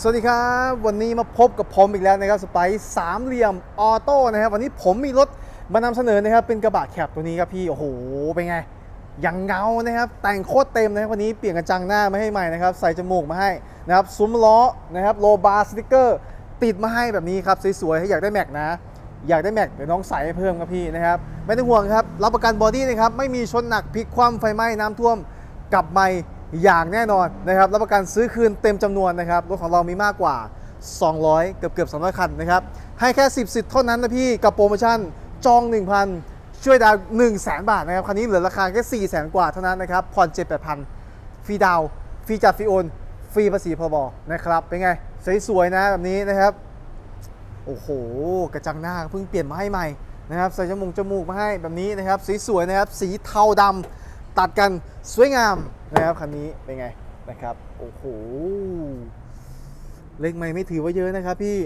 สวัสดีครับ วันนี้มาพบกับผมอีกแล้วนะครับสไปซ์สามเหลี่ยมออโต้นะครับวันนี้ผมมีรถมานำเสนอนะครับเป็นกระบะแคบตัวนี้ครับพี่โอ้โหเป็นไงยังเงานะครับแต่งโคตรเต็มนะครับวันนี้เปลี่ยนกระจังหน้ามาให้ใหม่นะครับใส่จมูกมาให้นะครับซุ้มล้อนะครับโลบาร์สติกเกอร์ติดมาให้แบบนี้ครับสวยๆให้อยากได้แม็กนะ อยากได้แม็กเดี๋ยวน้องใส่ให้เพิ่มครับพี่นะครับไม่ต้องห่วงครับรับประกันบอดี้นะครับไม่มีชนหนักพลิกคว่ำไฟไหม้น้ำท่วมกลับไม่ อย่างแน่นอนนะครับรับประกันซื้อคืนเต็มจำนวนนะครับรถของเรามีมากกว่า 200 เกือบเกือบ300 คันนะครับให้แค่ 10สิทธิ์เท่านั้นนะพี่กับโปรโมชั่นจอง 1,000 ช่วยดาว1 0 0 0 0แบาทนะครับคันนี้เหลือราคาแค่4 0 0 0 0 กว่าเท่านั้นนะครับผ่อน7 8 0 0ฟรีดาวฟรีจัดฟรีโอนฟรีภาษีพรบนะครับเป็นไงสวยๆนะแบบนี้นะครับโอ้โห กระจังหน้าเพิ่งเปลี่ยนมาให้ใหม่นะครับใส่จมูกจมูกมาให้แบบนี้นะครับสีสวยนะครับ สีเทาดำตัดกันสวยงาม นะครับคันนี้เป็นไงนะครับโอ้โหเล็กไม่ไม่ถือว่าเยอะนะครับ พี่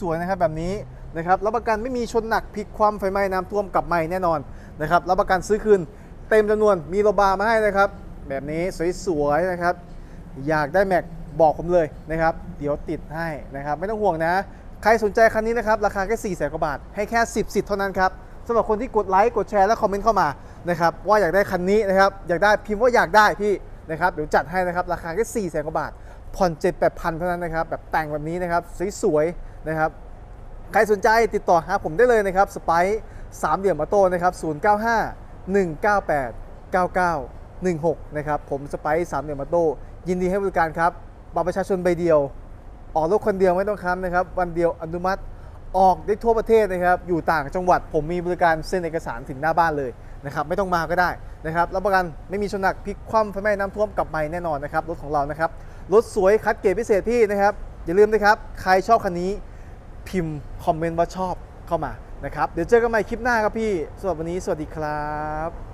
สวยๆนะครับแบบนี้นะครับรับประกันไม่มีชนหนักพลิกความไฟไหม้น้ำท่วมกลับไม่แน่นอนนะครับรับประกันซื้อคืนเต็มจำนวนมีโลบาร์มาให้นะครับ แบบนี้สวยๆนะครับ อยากได้แม็กบอกผมเลยนะครับ เดี๋ยวติดให้นะครับ ไม่ต้องห่วงนะ ใครสนใจคันนี้นะครับ ราคาแค่4ี่แสนกว่าบาท ให้แค่ 10สิทธิ์เท่านั้นครับสำหรับคนที่กดไลค์กดแชร์และคอมเมนต์เข้ามา นะครับว่าอยากได้คันนี้นะครับอยากได้พิมพ์ว่าอยากได้พี่นะครับเดี๋ยวจัดให้นะครับราคาแค่4ี่แสนกว่าบาท ผ่อน7 8 0 0 0เท่านั้นนะครับแบบแต่งแบบนี้นะครับสวยๆนะครับใครสนใจติดต่อหาผมได้เลยนะครับสไปซ์สามเหลี่ยมมาโต้นะครับ095 198 9916นะครับผมสไปซ์สามเหลี่ยมมาโต้ยินดีให้บริการครับบัตรประชาชนใบเดียว ออกรถคนเดียวไม่ต้องค้ำนะครับ วันเดียวอนุมัติออกได้ทั่วประเทศนะครับ อยู่ต่างจังหวัดผมมีบริการเซ็นเอกสารถึงหน้าบ้านเลย นะครับไม่ต้องมาก็ได้นะครับรับประกันไม่มีชนหนักพลิกคว่ำไฟไหม้น้ำท่วมกลับม่แน่นอนนะครับรถของเรานะครับรถสวยคัดเกรดพิเศษพี่นะครับอย่าลืมนะครับใครชอบคันนี้พิมพ์คอมเมนต์ว่าชอบเข้ามานะครับเดี๋ยวเจอกันใหม่คลิปหน้าครับพี่สำหรับวันนี้สวัสดีครับ